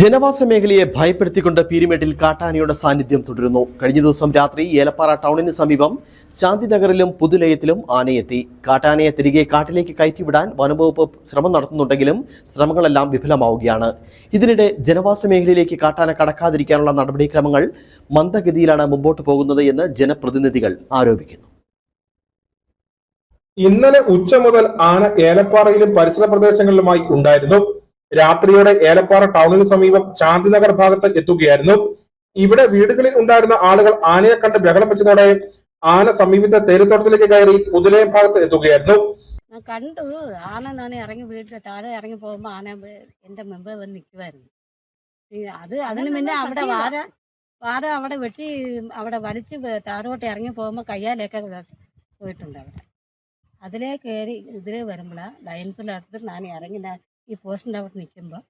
ജനവാസ മേഖലയെ ഭയപ്പെടുത്തിക്കൊണ്ട് പീരുമേട്ടിൽ കാട്ടാനയുടെ സാന്നിധ്യം തുടരുന്നു. കഴിഞ്ഞ ദിവസം രാത്രി ഏലപ്പാറ ടൗണിന് സമീപം ശാന്തിനഗറിലും പുതുലയത്തിലും ആനയെത്തി. കാട്ടാനയെ തിരികെ കാട്ടിലേക്ക് കയറ്റിവിടാൻ വനംവകുപ്പ് ശ്രമം നടത്തുന്നുണ്ടെങ്കിലും ശ്രമങ്ങളെല്ലാം വിഫലമാവുകയാണ്. ഇതിനിടെ ജനവാസ മേഖലയിലേക്ക് കാട്ടാന കടക്കാതിരിക്കാനുള്ള നടപടിക്രമങ്ങൾ മന്ദഗതിയിലാണ് മുമ്പോട്ട് പോകുന്നത് എന്ന് ജനപ്രതിനിധികൾ ആരോപിക്കുന്നു. ഇന്നലെ ഉച്ച മുതൽ ആന ഏലപ്പാറയിലും പരിസര പ്രദേശങ്ങളിലുമായി ഉണ്ടായിരുന്നു. രാത്രിയോടെ ഏലപ്പാറ ടൗണിന് സമീപം ശാന്തിനഗർ ഭാഗത്ത് എത്തുകയായിരുന്നു. ഇവിടെ വീടുകളിൽ ഉണ്ടായിരുന്ന ആളുകൾ ആനയെ കണ്ട് ബഹളം വെച്ചതോടെ ആന സമീപത്തെ തേരത്തോട്ടത്തിലേക്ക് കയറി പുതുലയം ഭാഗത്ത് എത്തുകയായിരുന്നു. ഞാൻ കണ്ടു ആന ഞാൻ ഇറങ്ങി വീട്ടിൽ താഴെ ഇറങ്ങി പോകുമ്പോ ആന എന്റെ മുമ്പേ വന്ന് നിൽക്കുമായിരുന്നു അത് അതിന് മുന്നേ അവിടെ വാര വാര അവിടെ വെട്ടി അവിടെ വലിച്ച് താഴോട്ട് ഇറങ്ങി പോകുമ്പോൾ കയ്യാലൊക്കെ പോയിട്ടുണ്ട് അവിടെ. അതിലേ കയറി ഇതിലേ വരുമ്പോഴാണ് ലയൻസിലടുത്ത് ഞാൻ ഇറങ്ങി ഞാൻ ഈ പോസ്റ്റിന്റെ അവിടെ നിൽക്കുമ്പോൾ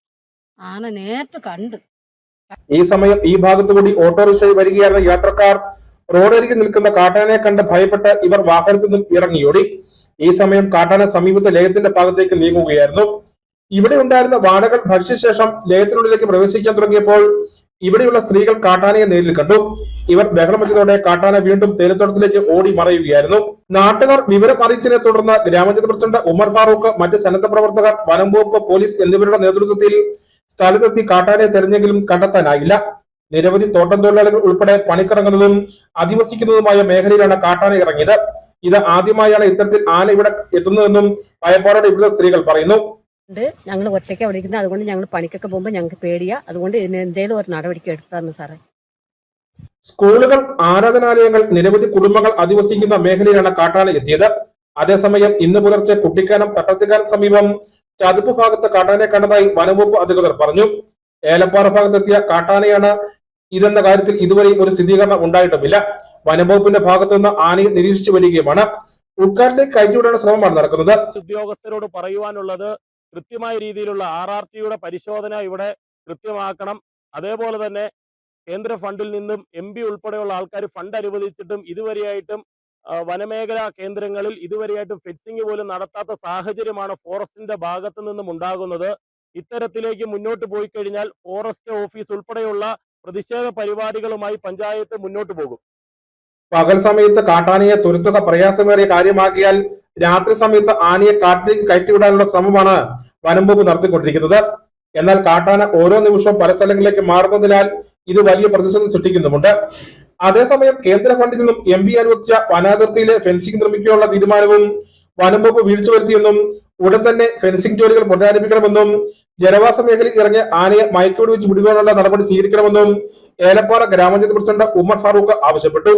ആന നേരിട്ട് കണ്ട്. ഈ സമയം ഈ ഭാഗത്തുകൂടി ഓട്ടോറിക്ഷയിൽ വരികയായിരുന്ന യാത്രക്കാർ റോഡരികിൽ നിൽക്കുന്ന കാട്ടാനയെ കണ്ട് ഭയപ്പെട്ട് ഇവർ വാഹനത്തിൽ നിന്നും ഇറങ്ങിയോടി. ഈ സമയം കാട്ടാന സമീപത്തെ ലയത്തിന്റെ ഭാഗത്തേക്ക് നീങ്ങുകയായിരുന്നു. ഇവിടെ ഉണ്ടായിരുന്ന വാടകൾ ഭക്ഷ്യശേഷം ലയത്തിനുള്ളിലേക്ക് പ്രവേശിക്കാൻ തുടങ്ങിയപ്പോൾ ഇവിടെയുള്ള സ്ത്രീകൾ കാട്ടാനയെ നേരിൽ കണ്ടു. ഇവർ ബഹളം വെച്ചതോടെ കാട്ടാന വീണ്ടും തേയിലത്തോട്ടത്തിലേക്ക് ഓടി മറയുകയായിരുന്നു. നാട്ടുകാർ വിവരം അറിയിച്ചതിനെ തുടർന്ന് ഗ്രാമപഞ്ചായത്ത് പ്രസിഡന്റ് ഉമർ ഫാറൂഖ് മറ്റ് സന്നദ്ധ പ്രവർത്തകർ വനംവകുപ്പ് പോലീസ് എന്നിവരുടെ നേതൃത്വത്തിൽ സ്ഥലത്തെത്തി കാട്ടാനയെ തെരഞ്ഞെങ്കിലും കണ്ടെത്താനായില്ല. നിരവധി തോട്ടം തൊഴിലാളികൾ ഉൾപ്പെടെ പണിക്കിറങ്ങുന്നതും അധിവസിക്കുന്നതുമായ മേഖലയിലാണ് കാട്ടാന ഇറങ്ങിയത്. ഇത് ആദ്യമായാണ് ഇത്തരത്തിൽ ആന ഇവിടെ എത്തുന്നതെന്നും ഭയപ്പാടോടെ ഇവിടുത്തെ സ്ത്രീകൾ പറയുന്നു. ഉണ്ട്. ഞങ്ങൾ ഒറ്റയ്ക്ക് അവിടെ ഇരിക്കുന്നത്. അതുകൊണ്ട് ഞങ്ങൾ പണിക്കൊക്കെ പോകുമ്പോൾ ഞങ്ങൾക്ക് പേടിയാ. അതുകൊണ്ട് ഇതിന് എന്തെങ്കിലും ഒരു നടപടിക്ക് എടുത്താന്ന് സാറേ. സ്കൂളുകൾ ആരാധനാലയങ്ങൾ നിരവധി കുടുംബങ്ങൾ അധിവസിക്കുന്ന മേഖലയിലാണ് കാട്ടാന എത്തിയത്. അതേസമയം ഇന്ന് പുലർച്ചെ കുട്ടിക്കാനം തട്ടത്തിക്കാനം സമീപം ചതുപ്പ് ഭാഗത്ത് കാട്ടാനെ കണ്ടതായി വനംവകുപ്പ് അധികൃതർ പറഞ്ഞു. ഏലപ്പാറ ഭാഗത്തെത്തിയ കാട്ടാനയാണ് ഇതെന്ന കാര്യത്തിൽ ഇതുവരെയും ഒരു സ്ഥിരീകരണം ഉണ്ടായിട്ടുമില്ല. വനംവകുപ്പിന്റെ ഭാഗത്തു നിന്ന് ആനയെ നിരീക്ഷിച്ചു വരികയുമാണ്. ഉൾക്കാട്ടിലേക്ക് കയറ്റിവിടാനുള്ള ശ്രമമാണ് നടക്കുന്നത്. ഉദ്യോഗസ്ഥരോട് പറയുവാനുള്ളത് കൃത്യമായ രീതിയിലുള്ള ആർ ആർ ടിയുടെ പരിശോധന ഇവിടെ കൃത്യമാക്കണം. അതേപോലെ തന്നെ കേന്ദ്ര ഫണ്ടിൽ നിന്നും എം പി ഉൾപ്പെടെയുള്ള ആൾക്കാർ ഫണ്ട് അനുവദിച്ചിട്ടും ഇതുവരെയായിട്ടും വനമേഖലാ കേന്ദ്രങ്ങളിൽ ഇതുവരെയായിട്ടും ഫെൻസിങ് പോലും നടത്താത്ത സാഹചര്യമാണ് ഫോറസ്റ്റിന്റെ ഭാഗത്തു നിന്നും ഉണ്ടാകുന്നത്. ഇത്തരത്തിലേക്ക് മുന്നോട്ട് പോയി കഴിഞ്ഞാൽ ഫോറസ്റ്റ് ഓഫീസ് ഉൾപ്പെടെയുള്ള പ്രതിഷേധ പരിപാടികളുമായി പഞ്ചായത്ത് മുന്നോട്ട് പോകും. പകൽ സമയത്ത് കാട്ടാനയെ തുരത്തുക പ്രയാസമേറിയ കാര്യമാക്കിയാൽ രാത്രി സമയത്ത് ആനയെ കാട്ടിലേക്ക് കയറ്റിവിടാനുള്ള ശ്രമമാണ് വനംവകുപ്പ് നടത്തിക്കൊണ്ടിരിക്കുന്നത്. എന്നാൽ കാട്ടാന ഓരോ നിമിഷവും പല സ്ഥലങ്ങളിലേക്ക് മാറുന്നതിനാൽ ഇത് വലിയ പ്രതിസന്ധി സൃഷ്ടിക്കുന്നുമുണ്ട്. അതേസമയം കേന്ദ്ര ഫണ്ടിൽ നിന്നും എം പി അനുവദിച്ച വനാതിർത്തിയിലെ ഫെൻസിംഗ് നിർമ്മിക്കാനുള്ള തീരുമാനവും വനംവകുപ്പ് വീഴ്ച വരുത്തിയെന്നും ഉടൻ തന്നെ ഫെൻസിംഗ് ജോലികൾ പുനരാരംഭിക്കണമെന്നും ജനവാസ മേഖലയിൽ ഇറങ്ങിയ ആനയെ മയക്കോട് വെച്ച് പിടിക്കാനുള്ള നടപടി സ്വീകരിക്കണമെന്നും ഏലപ്പാറ ഗ്രാമപഞ്ചായത്ത് പ്രസിഡന്റ് ഉമ്മർ ഫാറൂഖ് ആവശ്യപ്പെട്ടു.